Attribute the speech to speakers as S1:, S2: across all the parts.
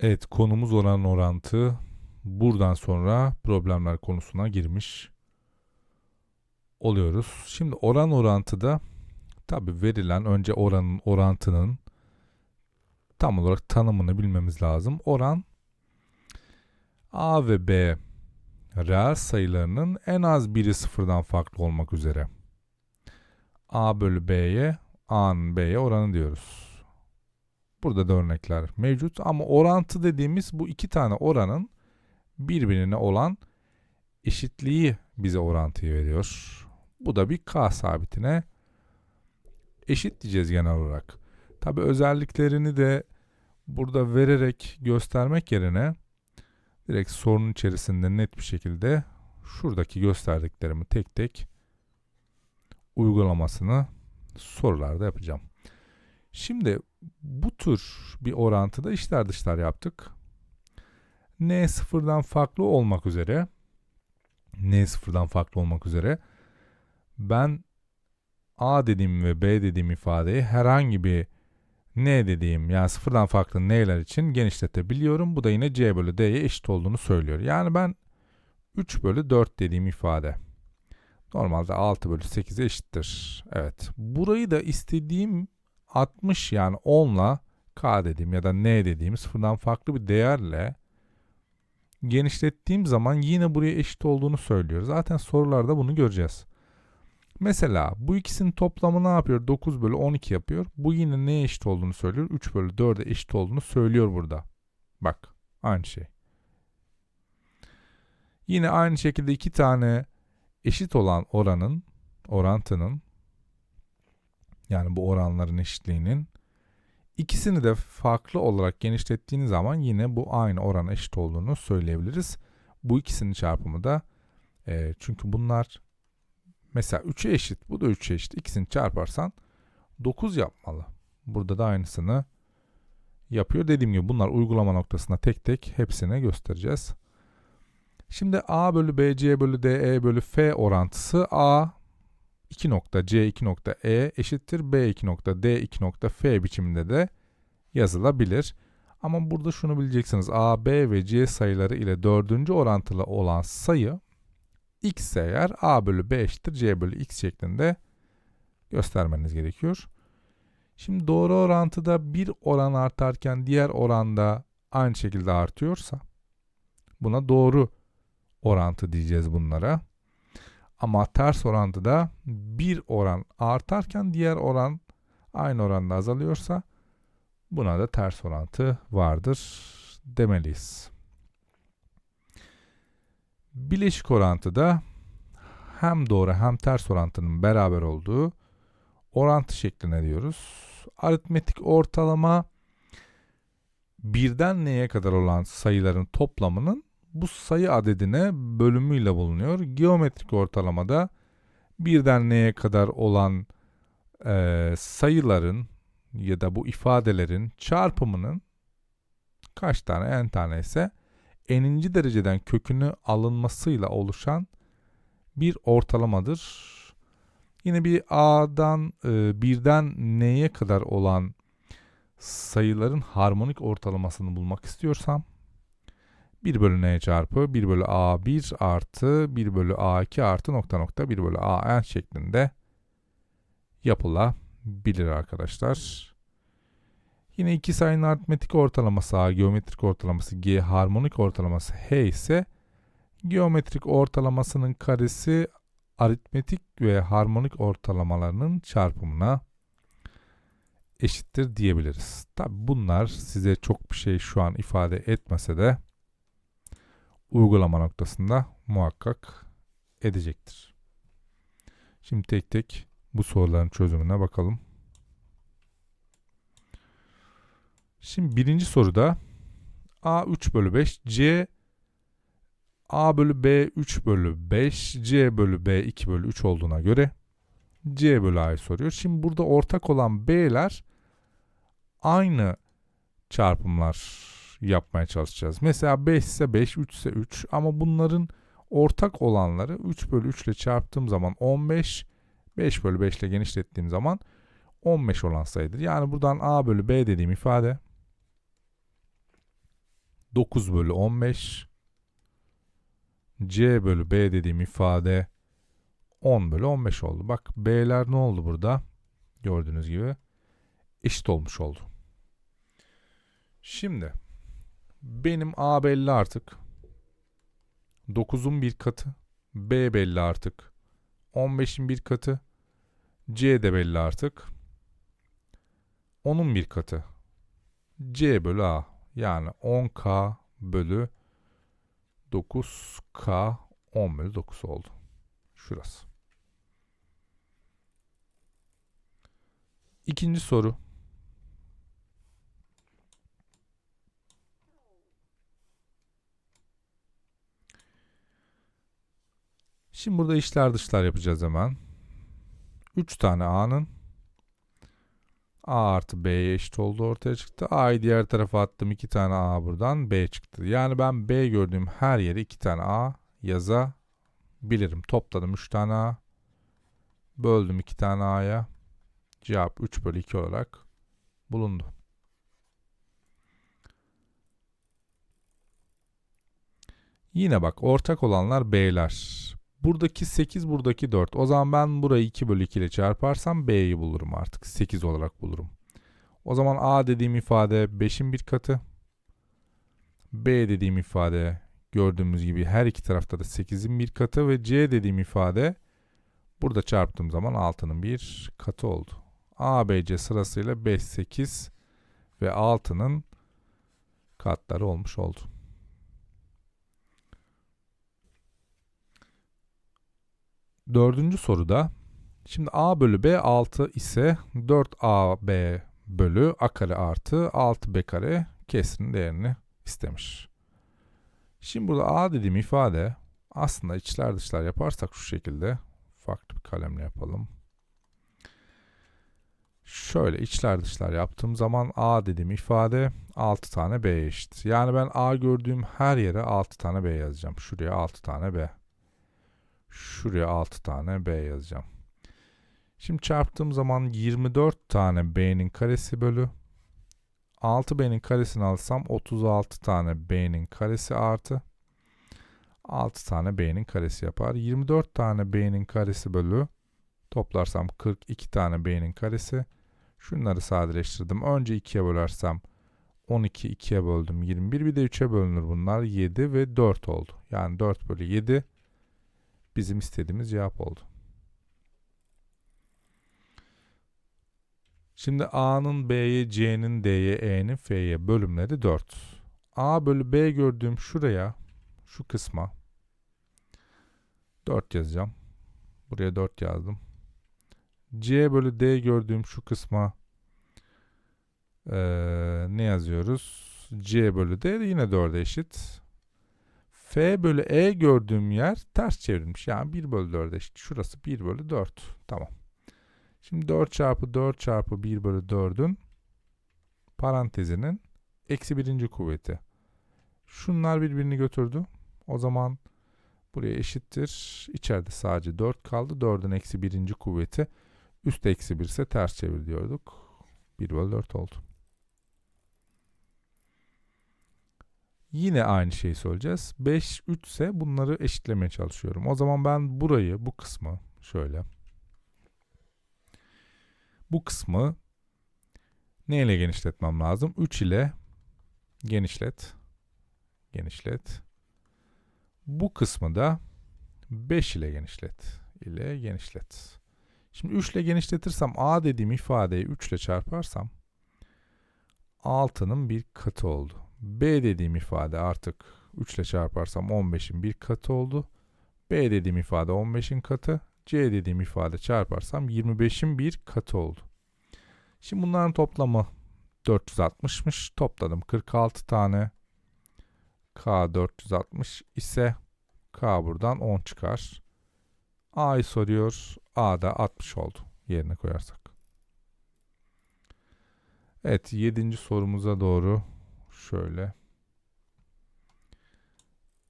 S1: Evet konumuz oran orantı. Buradan sonra problemler konusuna girmiş oluyoruz. Şimdi oran orantıda tabi verilen önce oranın orantının tam olarak tanımını bilmemiz lazım. Oran A ve B reel sayılarının en az biri sıfırdan farklı olmak üzere. A bölü B'ye A'nın B'ye oranı diyoruz. Burada da örnekler mevcut ama orantı dediğimiz bu iki tane oranın birbirine olan eşitliği bize orantıyı veriyor. Bu da bir K sabitine eşit diyeceğiz genel olarak. Tabi özelliklerini de burada vererek göstermek yerine direkt sorunun içerisinde net bir şekilde şuradaki gösterdiklerimi tek tek uygulamasını sorularda yapacağım. Şimdi bu tür bir orantıda içler dışlar yaptık. N sıfırdan farklı olmak üzere N sıfırdan farklı olmak üzere ben A dediğim ve B dediğim ifadeyi herhangi bir N dediğim yani sıfırdan farklı N'ler için genişletebiliyorum. Bu da yine C bölü D'ye eşit olduğunu söylüyor. Yani ben 3 bölü 4 dediğim ifade normalde 6 bölü 8'e eşittir. Evet. Burayı da istediğim 60 yani 10 ile K dediğim ya da N dediğim sıfırdan farklı bir değerle genişlettiğim zaman yine buraya eşit olduğunu söylüyor. Zaten sorularda bunu göreceğiz. Mesela bu ikisinin toplamı ne yapıyor? 9 bölü 12 yapıyor. Bu yine neye eşit olduğunu söylüyor? 3 bölü 4'e eşit olduğunu söylüyor burada. Bak aynı şey. Yine aynı şekilde iki tane eşit olan oranın, orantının yani bu oranların eşitliğinin ikisini de farklı olarak genişlettiğiniz zaman yine bu aynı orana eşit olduğunu söyleyebiliriz. Bu ikisinin çarpımı da e, çünkü bunlar mesela 3'e eşit, bu da 3'e eşit. İkisini çarparsan 9 yapmalı. Burada da aynısını yapıyor. Dediğim gibi bunlar uygulama noktasında tek tek hepsini göstereceğiz. Şimdi A bölü B, C bölü D, E bölü F orantısı A 2 nokta C 2 nokta E eşittir B 2 nokta D 2 nokta F biçiminde de yazılabilir. Ama burada şunu bileceksiniz. A, B ve C sayıları ile dördüncü orantılı olan sayı x eğer A bölü B eşittir C bölü x şeklinde göstermeniz gerekiyor. Şimdi doğru orantıda bir oran artarken diğer oranda aynı şekilde artıyorsa buna doğru orantı diyeceğiz bunlara. Ama ters orantıda bir oran artarken diğer oran aynı oranda azalıyorsa buna da ters orantı vardır demeliyiz. Bileşik orantıda hem doğru hem ters orantının beraber olduğu orantı şekline diyoruz. Aritmetik ortalama birden neye kadar olan sayıların toplamının bu sayı adedine bölümüyle bulunuyor. Geometrik ortalamada birden neye kadar olan e, sayıların ya da bu ifadelerin çarpımının kaç tane n tane ise n'inci dereceden kökünü alınmasıyla oluşan bir ortalamadır. Yine bir a'dan e, birden n'ye kadar olan sayıların harmonik ortalamasını bulmak istiyorsam 1 bölü n çarpı 1 bölü a1 artı 1 bölü a2 artı nokta nokta 1 bölü an şeklinde yapılabilir arkadaşlar. Yine iki sayının aritmetik ortalaması a, geometrik ortalaması g, harmonik ortalaması h ise geometrik ortalamasının karesi aritmetik ve harmonik ortalamalarının çarpımına eşittir diyebiliriz. Tabi bunlar size çok bir şey şu an ifade etmese de uygulama noktasında muhakkak edecektir. Şimdi tek tek bu soruların çözümüne bakalım. Şimdi birinci soruda A 3 bölü 5, C A bölü B 3 bölü 5, C bölü B 2 bölü 3 olduğuna göre C bölü A'yı soruyor. Şimdi burada ortak olan B'ler aynı çarpımlar yapmaya çalışacağız. Mesela 5 ise 5, 3 ise 3 ama bunların ortak olanları 3 bölü 3 ile çarptığım zaman 15, 5 bölü 5 ile genişlettiğim zaman 15 olan sayıdır. Yani buradan A bölü B dediğim ifade 9 bölü 15. C bölü B dediğim ifade 10 bölü 15 oldu. Bak B'ler ne oldu burada? Gördüğünüz gibi eşit olmuş oldu. Şimdi benim A belli artık. 9'un bir katı. B belli artık. 15'in bir katı. C de belli artık. 10'un bir katı. C bölü A. Yani 10K bölü 9K 10 bölü 9 oldu. Şurası. İkinci soru. Şimdi burada işler dışlar yapacağız hemen. 3 tane A'nın A artı B'ye eşit oldu ortaya çıktı. A'yı diğer tarafa attım. 2 tane A buradan B çıktı. Yani ben B gördüğüm her yere 2 tane A yazabilirim. Topladım 3 tane A. Böldüm 2 tane A'ya. Cevap 3 bölü 2 olarak bulundu. Yine bak ortak olanlar B'ler. Buradaki 8 buradaki 4. O zaman ben burayı 2 bölü 2 ile çarparsam B'yi bulurum artık. 8 olarak bulurum. O zaman A dediğim ifade 5'in bir katı. B dediğim ifade gördüğümüz gibi her iki tarafta da 8'in bir katı ve C dediğim ifade burada çarptığım zaman 6'nın bir katı oldu. A, B, C sırasıyla 5, 8 ve 6'nın katları olmuş oldu. Dördüncü soruda şimdi a bölü b 6 ise 4ab bölü a kare artı 6b kare kesrin değerini istemiş. Şimdi burada a dediğim ifade aslında içler dışlar yaparsak şu şekilde farklı bir kalemle yapalım. Şöyle içler dışlar yaptığım zaman a dediğim ifade 6 tane b eşit. Yani ben a gördüğüm her yere 6 tane b yazacağım. Şuraya 6 tane b. Şuraya 6 tane B yazacağım. Şimdi çarptığım zaman 24 tane B'nin karesi bölü 6B'nin karesini alsam 36 tane B'nin karesi artı 6 tane B'nin karesi yapar. 24 tane B'nin karesi bölü toplarsam 42 tane B'nin karesi. Şunları sadeleştirdim. Önce 2'ye bölersem 12 2'ye böldüm 21 bir de 3'e bölünür bunlar 7 ve 4 oldu. Yani 4 bölü 7 bizim istediğimiz cevap oldu. Şimdi A'nın B'ye, C'nin D'ye, E'nin F'ye bölümleri 4. A bölü B gördüğüm şuraya, şu kısma 4 yazacağım. Buraya 4 yazdım. C bölü D gördüğüm şu kısma ee, ne yazıyoruz? C bölü D yine 4'e eşit. F bölü E gördüğüm yer ters çevrilmiş. Yani 1 bölü 4 eşit. Şurası 1 bölü 4. Tamam. Şimdi 4 çarpı 4 çarpı 1 bölü 4'ün parantezinin eksi birinci kuvveti. Şunlar birbirini götürdü. O zaman buraya eşittir. İçeride sadece 4 kaldı. 4'ün eksi birinci kuvveti. Üst eksi 1 ise ters çevir diyorduk. 1 bölü 4 oldu. Yine aynı şeyi söyleyeceğiz. 5, 3 ise bunları eşitlemeye çalışıyorum. O zaman ben burayı, bu kısmı şöyle. Bu kısmı ne ile genişletmem lazım? 3 ile genişlet. Genişlet. Bu kısmı da 5 ile genişlet. ile genişlet. Şimdi 3 ile genişletirsem a dediğim ifadeyi 3 ile çarparsam 6'nın bir katı oldu. B dediğim ifade artık 3 ile çarparsam 15'in bir katı oldu. B dediğim ifade 15'in katı. C dediğim ifade çarparsam 25'in bir katı oldu. Şimdi bunların toplamı 460'mış. Topladım 46 tane. K 460 ise K buradan 10 çıkar. A'yı soruyor. A da 60 oldu. Yerine koyarsak. Evet 7. sorumuza doğru şöyle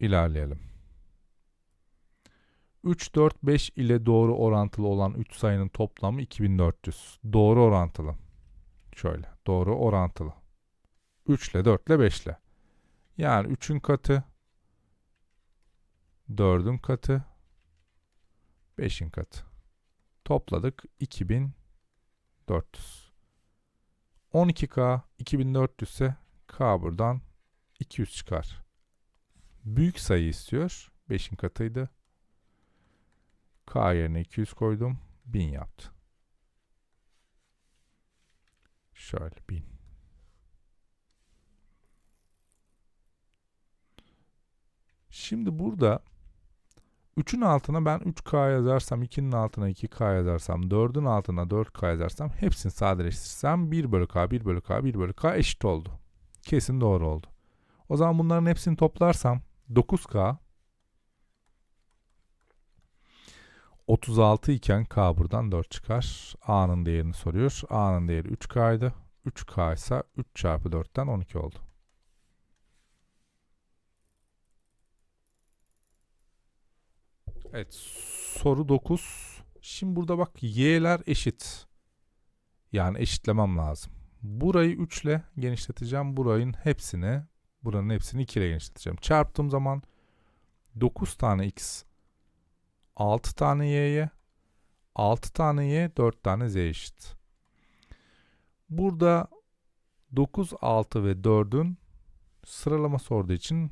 S1: ilerleyelim. 3, 4, 5 ile doğru orantılı olan 3 sayının toplamı 2400. Doğru orantılı. Şöyle doğru orantılı. 3 ile 4 ile 5 ile. Yani 3'ün katı, 4'ün katı, 5'in katı. Topladık 2400. 12K 2400 ise K buradan 200 çıkar. Büyük sayı istiyor. 5'in katıydı. K yerine 200 koydum. 1000 yaptı. Şöyle 1000. Şimdi burada 3'ün altına ben 3K yazarsam, 2'nin altına 2K yazarsam, 4'ün altına 4K yazarsam hepsini sadeleştirsem 1 bölü K, 1 bölü K, 1 bölü K eşit oldu. Kesin doğru oldu. O zaman bunların hepsini toplarsam 9K 36 iken K buradan 4 çıkar. A'nın değerini soruyor. A'nın değeri 3K'ydı. 3K ise 3 çarpı 4'ten 12 oldu. Evet soru 9. Şimdi burada bak y'ler eşit. Yani eşitlemem lazım. Burayı 3 ile genişleteceğim. Burayın hepsini, buranın hepsini 2 ile genişleteceğim. Çarptığım zaman 9 tane x 6 tane y'ye 6 tane y 4 tane z eşit. Burada 9, 6 ve 4'ün sıralama sorduğu için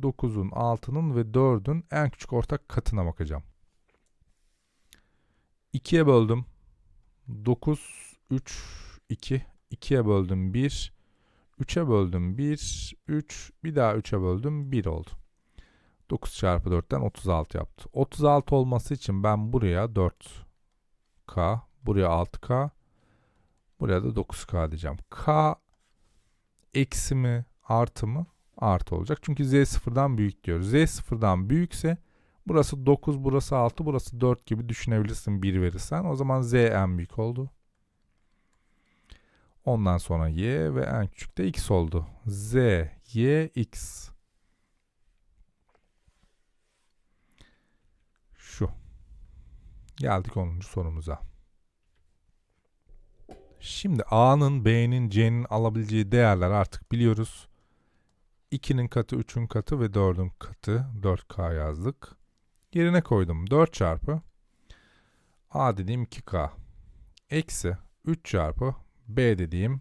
S1: 9'un, 6'nın ve 4'ün en küçük ortak katına bakacağım. 2'ye böldüm. 9, 3, 2. 2'ye böldüm 1. 3'e böldüm 1, 3. Bir daha 3'e böldüm 1 oldu. 9 çarpı 4'ten 36 yaptı. 36 olması için ben buraya 4K, buraya 6K, buraya da 9K diyeceğim. K eksi mi artı mı? Artı olacak. Çünkü Z sıfırdan büyük diyor. Z sıfırdan büyükse burası 9, burası 6, burası 4 gibi düşünebilirsin 1 verirsen. O zaman Z en büyük oldu. Ondan sonra Y ve en küçük de X oldu. Z, Y, X. Şu. Geldik 10. sorumuza. Şimdi A'nın, B'nin, C'nin alabileceği değerler artık biliyoruz. 2'nin katı, 3'ün katı ve 4'ün katı 4K yazdık. Yerine koydum 4 çarpı A dediğim 2K eksi 3 çarpı B dediğim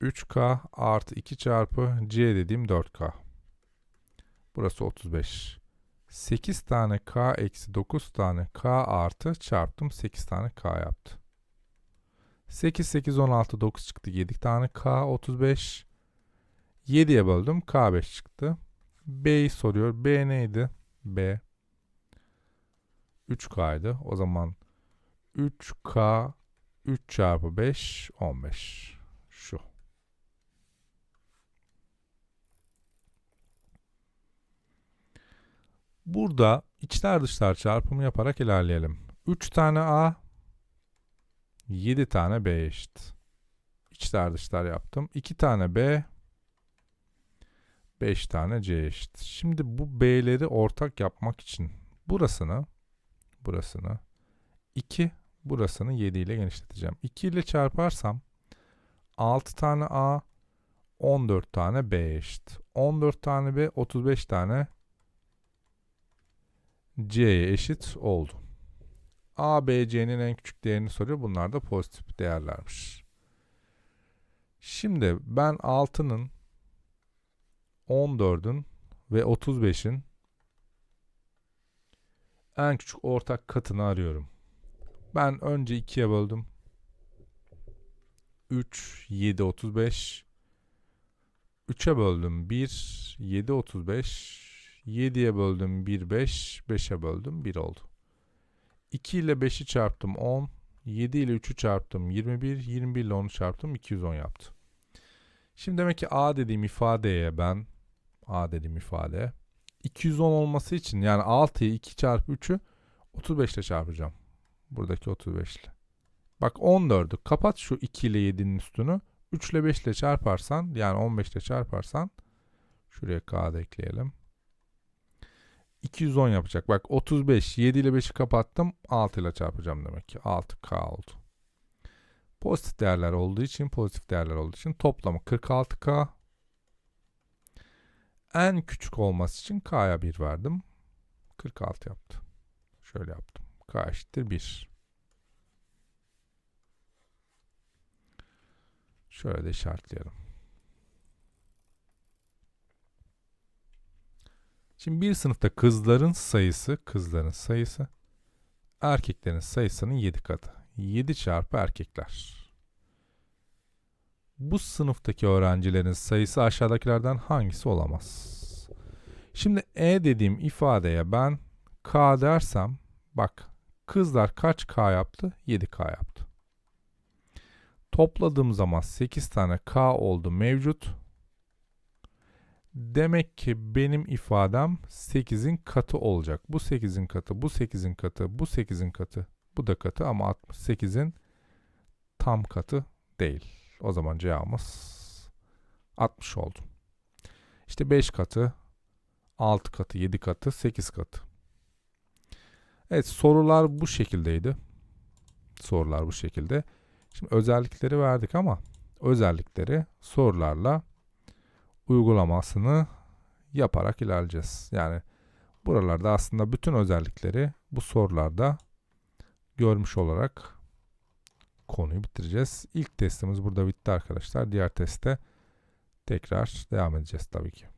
S1: 3K artı 2 çarpı C dediğim 4K. Burası 35. 8 tane K eksi 9 tane K artı çarptım 8 tane K yaptı. 8, 8, 16, 9 çıktı. 7 tane K, 35. 7'ye böldüm. K5 çıktı. B'yi soruyor. B neydi? B 3K'ydı. O zaman 3K 3 çarpı 5 15. Şu. Burada içler dışlar çarpımı yaparak ilerleyelim. 3 tane A 7 tane B eşit. İçler dışlar yaptım. 2 tane B 5 tane C eşit. Şimdi bu B'leri ortak yapmak için burasını burasını 2 burasını 7 ile genişleteceğim. 2 ile çarparsam 6 tane A 14 tane B eşit. 14 tane B 35 tane C'ye eşit oldu. A, B, C'nin en küçük değerini soruyor. Bunlar da pozitif değerlermiş. Şimdi ben 6'nın 14'ün ve 35'in en küçük ortak katını arıyorum. Ben önce 2'ye böldüm. 3, 7, 35. 3'e böldüm 1, 7, 35. 7'ye böldüm 1, 5. 5'e böldüm 1 oldu. 2 ile 5'i çarptım 10. 7 ile 3'ü çarptım 21. 21 ile 10'u çarptım 210 yaptı. Şimdi demek ki A dediğim ifadeye ben A dediğim ifade 210 olması için yani 6'yı 2 çarpı 3'ü 35 ile çarpacağım. Buradaki 35 ile. Bak 14'ü kapat şu 2 ile 7'nin üstünü. 3 ile 5 ile çarparsan yani 15 ile çarparsan şuraya k da ekleyelim. 210 yapacak. Bak 35 7 ile 5'i kapattım 6 ile çarpacağım demek ki 6k oldu. Pozitif değerler olduğu için pozitif değerler olduğu için toplamı 46k En küçük olması için k'ya 1 verdim. 46 yaptı. Şöyle yaptım. K eşittir 1. Şöyle de işaretleyelim. Şimdi bir sınıfta kızların sayısı, kızların sayısı erkeklerin sayısının 7 katı. 7 çarpı erkekler. Bu sınıftaki öğrencilerin sayısı aşağıdakilerden hangisi olamaz? Şimdi E dediğim ifadeye ben K dersem bak kızlar kaç K yaptı? 7K yaptı. Topladığım zaman 8 tane K oldu mevcut. Demek ki benim ifadem 8'in katı olacak. Bu 8'in katı, bu 8'in katı, bu 8'in katı, bu da katı ama 68'in tam katı değil. O zaman cevabımız 60 oldu. İşte 5 katı, 6 katı, 7 katı, 8 katı. Evet sorular bu şekildeydi. Sorular bu şekilde. Şimdi özellikleri verdik ama özellikleri sorularla uygulamasını yaparak ilerleyeceğiz. Yani buralarda aslında bütün özellikleri bu sorularda görmüş olarak konuyu bitireceğiz. İlk testimiz burada bitti arkadaşlar. Diğer teste tekrar devam edeceğiz tabii ki.